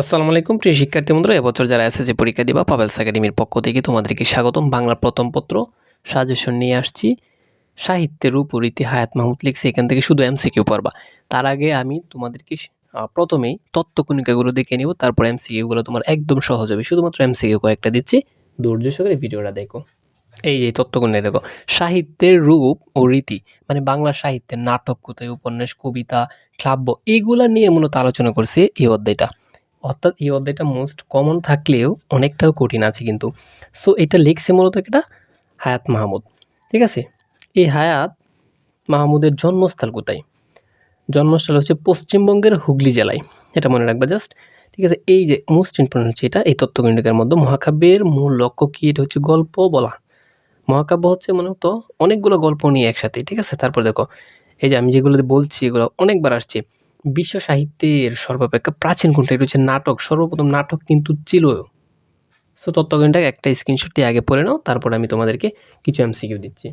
আসসালামু আলাইকুম, প্রিয় শিক্ষার্থী বন্ধুরা, এবছর যারা এসএসসি পরীক্ষা দিবা পাবেলস একাডেমির পক্ষ থেকে তোমাদেরকে স্বাগতম। বাংলার প্রথম পত্র সাজেশন নিয়ে আসছি। সাহিত্যের উপর ইতি হায়াত মাহমুদ লিখছে, এখান থেকে শুধু এমসিকিউ পড়বা। তার আগে আমি তোমাদেরকে প্রথমেই তত্ত্বকণিকাগুলো দেখে নিব, তারপর এমসিকিউগুলো তোমার একদম সহজ হবে। শুধুমাত্র এমসিকিউ কয়েকটা দিচ্ছি। ধৈর্য সহকারে ভিডিওটা দেখো। এই যে তত্ত্বকণিকা দেখো। সাহিত্যের রূপ ও রীতি মানে বাংলা সাহিত্যের নাটক কোথায় উপন্যাস, কবিতা, কাব্য এইগুলা নিয়ে মূলত আলোচনা করছে এই অধ্যায়টা। অর্থাৎ এই অধ্যায়টা মোস্ট কমন থাকলেও অনেকটাও কঠিন আছে কিন্তু। সো এটা লিখছে মূলত এটা হায়াত মাহমুদ। ঠিক আছে? এই হায়াত মাহমুদের জন্মস্থল কোথায়? জন্মস্থল হচ্ছে পশ্চিমবঙ্গের হুগলি জেলায়। এটা মনে রাখবা জাস্ট ঠিক আছে? এই যে মোস্ট ইম্পর্টেন্ট হচ্ছে এটা, এই তত্ত্বকেন্দ্রিকার মধ্যে মহাকাব্যের মূল লক্ষ্য কী? এটা হচ্ছে গল্প বলা। মহাকাব্য হচ্ছে মূলত অনেকগুলো গল্প নিয়ে একসাথে, ঠিক আছে? তারপর দেখো, এই যে আমি যেগুলো বলছি, এগুলো অনেকবার আসছে। বিশ্ব সাহিত্যের সর্বাপেক্ষা প্রাচীন কোনটা? এটা হচ্ছে নাটক। সর্বপ্রথম নাটক কিন্তু ছিল। সো তত্ত্বজ্ঞানটাকে একটা স্ক্রিনশট দিয়ে আগে পড়ে নাও, তারপর আমি তোমাদেরকে কিছু এমসিকিউ দিচ্ছি।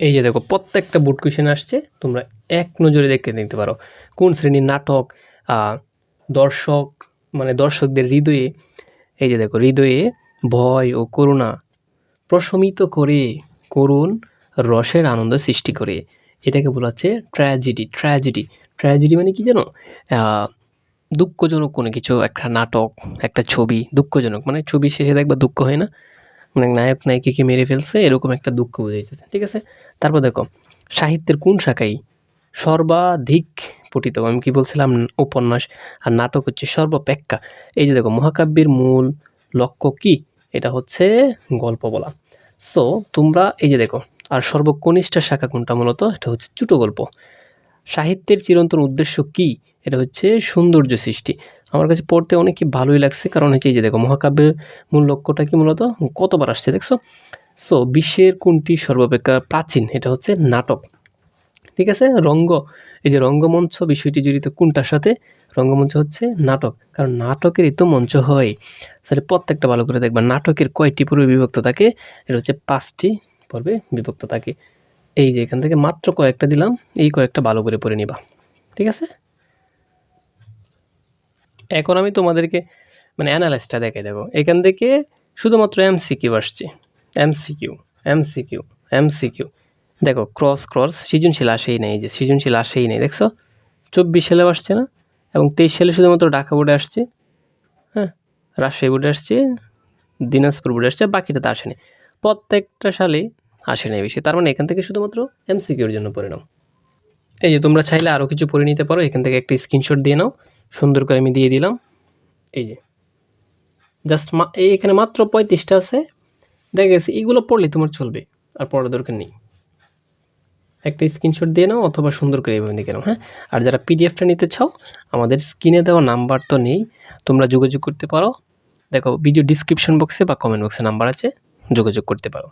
এই যে দেখো, প্রত্যেকটা বুট কোয়েশন আসছে, তোমরা এক নজরে দেখতে নিতে পারো। কোন শ্রেণির নাটক দর্শক মানে দর্শকদের হৃদয়ে, এই যে দেখো, হৃদয়ে ভয় ও করুণা প্রশমিত করে, করুণ রসের আনন্দ সৃষ্টি করে। এটাকে বলা হচ্ছে ট্র্যাজেডি ট্র্যাজেডি ট্র্যাজেডি মানে কি জানো? দুঃখজনক কোনো কিছু, একটা নাটক, একটা ছবি, দুঃখজনক। মানে ছবি শেষে দেখবা দুঃখ হয় না। মানে নায়ক, নায়িকাকে মেরে ফেলছে, এরকম একটা দুঃখ বোঝাইছে ঠিক আছে? তারপর দেখো, সাহিত্যের কোন শাখায় সর্বাধিক পঠিত, আমি কি বলছিলাম উপন্যাস, আর নাটক হচ্ছে সর্বাপেক্ষা। এই যে দেখো, মহাকাব্যের মূল লক্ষ্য কি? এটা হচ্ছে গল্প বলা। সো তোমরা এই যে দেখো আর সর্বকনিষ্ঠ শাখা কোনটা মূলত? এটা হচ্ছে ছোটো গল্প। সাহিত্যের চিরন্তন উদ্দেশ্য কি? এটা হচ্ছে সৌন্দর্য সৃষ্টি। আমার কাছে পড়তে অনেকই ভালোই লাগছে, কারণ হচ্ছে এই যে দেখো, মহাকাব্যের মূল লক্ষ্যটা কি মূলত? কতবার আসছে, দেখছ? সো বিশ্বের কোনটি সর্বাপেক্ষা প্রাচীন? এটা হচ্ছে নাটক। ঠিক আছে? রঙ্গ, এই যে রঙ্গমঞ্চ বিষয়টি জড়িত কোনটার সাথে? রঙ্গমঞ্চ হচ্ছে নাটক। কারণ নাটকেরই তো মঞ্চ হয়। তাহলে প্রত্যেকটা ভালো করে দেখবা। নাটকের কয়টি পূর্বে বিভক্ত থাকে? এটা হচ্ছে পাঁচটি পর্বে বিভক্ত থাকে। এই যে এখান থেকে মাত্র কয়েকটা দিলাম, এই কয়েকটা ভালো করে পড়ে নিবা। ঠিক আছে? এখন আমি তোমাদেরকে মানে অ্যানালাইসটা দেখাই দেখো। এখান থেকে শুধুমাত্র এমসিকিউ আসছে। এমসিকিউ এমসিকিউ এমসিকিউ দেখো ক্রস ক্রস সৃজনশীল আসেই নেই যে, সৃজনশীল আসেই নেই, দেখছ? চব্বিশ সালেও আসছে না, এবং তেইশ সালে শুধুমাত্র ঢাকা বোর্ডে আসছে। হ্যাঁ রাজশাহী বোর্ডে আসছে, দিনাজপুর বোর্ডে আসছে, বাকিটা তো আসেনি। প্রত্যেকটা সালে আসে নাই বেশি। তার মানে এখান থেকে শুধুমাত্র এমসিকিউর জন্য পড়ে নাও এই যে তোমরা চাইলে আরও কিছু পড়ে নিতে পারো। এখান থেকে একটা স্ক্রিনশট দিয়ে নাও। সুন্দর করে আমি দিয়ে দিলাম। এই যে। জাস্ট এই এখানে মাত্র পঁয়ত্রিশটা আছে। দেখা গেছে, এগুলো পড়লে তোমার চলবে। আর পড়ার দরকার নেই। একটা স্ক্রিনশট দিয়ে নাও অথবা সুন্দর করে এভাবে দেখে নাও হ্যাঁ? আর যারা পিডিএফটা নিতে চাও, আমাদের স্ক্রিনে দেওয়া নাম্বার তো নেই। তোমরা যোগাযোগ করতে পারো। দেখো ভিডিও ডিসক্রিপশন বক্সে বা কমেন্ট বক্সে নাম্বার আছে। যোগাযোগ করতে পারো।